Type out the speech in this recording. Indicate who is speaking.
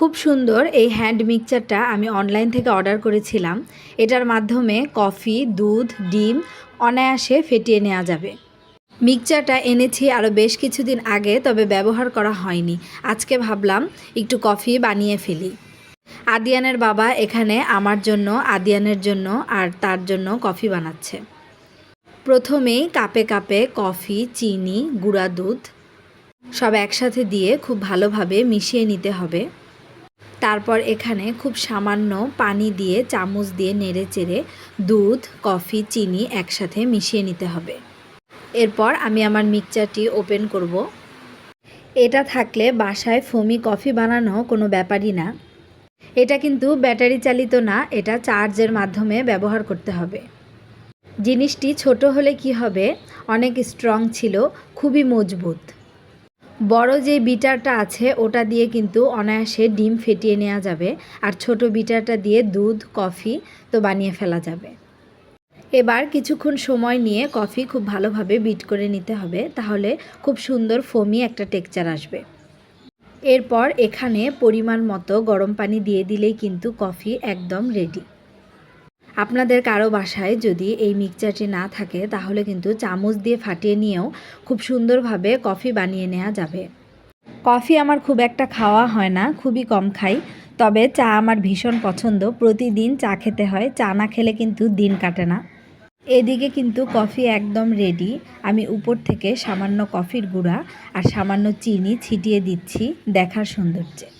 Speaker 1: খুব সুন্দর এই হ্যান্ড মিক্সচারটা আমি অনলাইন থেকে অর্ডার করেছিলাম। এটার মাধ্যমে কফি দুধ, ডিম অনায়াসে ফেটিয়ে নেওয়া যাবে। মিক্সচারটা এনেছি আরও বেশ কিছুদিন আগে, তবে ব্যবহার করা হয়নি। আজকে ভাবলাম একটু কফি বানিয়ে ফেলি। আদিয়ানের বাবা এখানে আমার জন্য, আদিয়ানের জন্য আর তার জন্য কফি বানাচ্ছে। প্রথমেই কাপে কাপে কফি চিনি, গুঁড়া দুধ সব একসাথে দিয়ে খুব ভালোভাবে মিশিয়ে নিতে হবে। তারপর এখানে খুব সামান্য পানি দিয়ে চামচ দিয়ে নেড়ে চেড়ে দুধ, কফি, চিনি একসাথে মিশিয়ে নিতে হবে। এরপর আমি আমার মিক্সচারটি ওপেন করব। এটা থাকলে বাসায় ফমি কফি বানানো কোনো ব্যাপারই না। এটা কিন্তু ব্যাটারি চালিত না, এটা চার্জের মাধ্যমে ব্যবহার করতে হবে। জিনিসটি ছোট হলে কি হবে? অনেক স্ট্রং ছিল, খুবই মজবুত। বড় যে বিটারটা আছে, ওটা দিয়ে কিন্তু অনায়াসে ডিম ফেটিয়ে নেওয়া যাবে। আর ছোট বিটারটা দিয়ে দুধ, কফি তো বানিয়ে ফেলা যাবে। এবার কিছুক্ষণ সময় নিয়ে কফি খুব ভালোভাবে বিট করে নিতে হবে। তাহলে খুব সুন্দর ফোমি একটা টেক্সচার আসবে। এরপর এখানে পরিমাণ মতো গরম পানি দিয়ে দিলেই কিন্তু কফি একদম রেডি আপনাদের কারও বাসায় যদি এই মিক্সচারটি না থাকে, তাহলে কিন্তু চামচ দিয়ে ফাটিয়ে নিয়েও খুব সুন্দরভাবে কফি বানিয়ে নেওয়া যাবে। কফি আমার খুব একটা খাওয়া হয় না, খুবই কম খাই। তবে চা আমার ভীষণ পছন্দ। প্রতিদিন চা খেতে হয়। চা না খেলে কিন্তু দিন কাটে না। এদিকে কিন্তু কফি একদম রেডি আমি উপর থেকে সামান্য কফির গুঁড়া আর সামান্য চিনি ছিটিয়ে দিচ্ছি দেখার সৌন্দর্যে।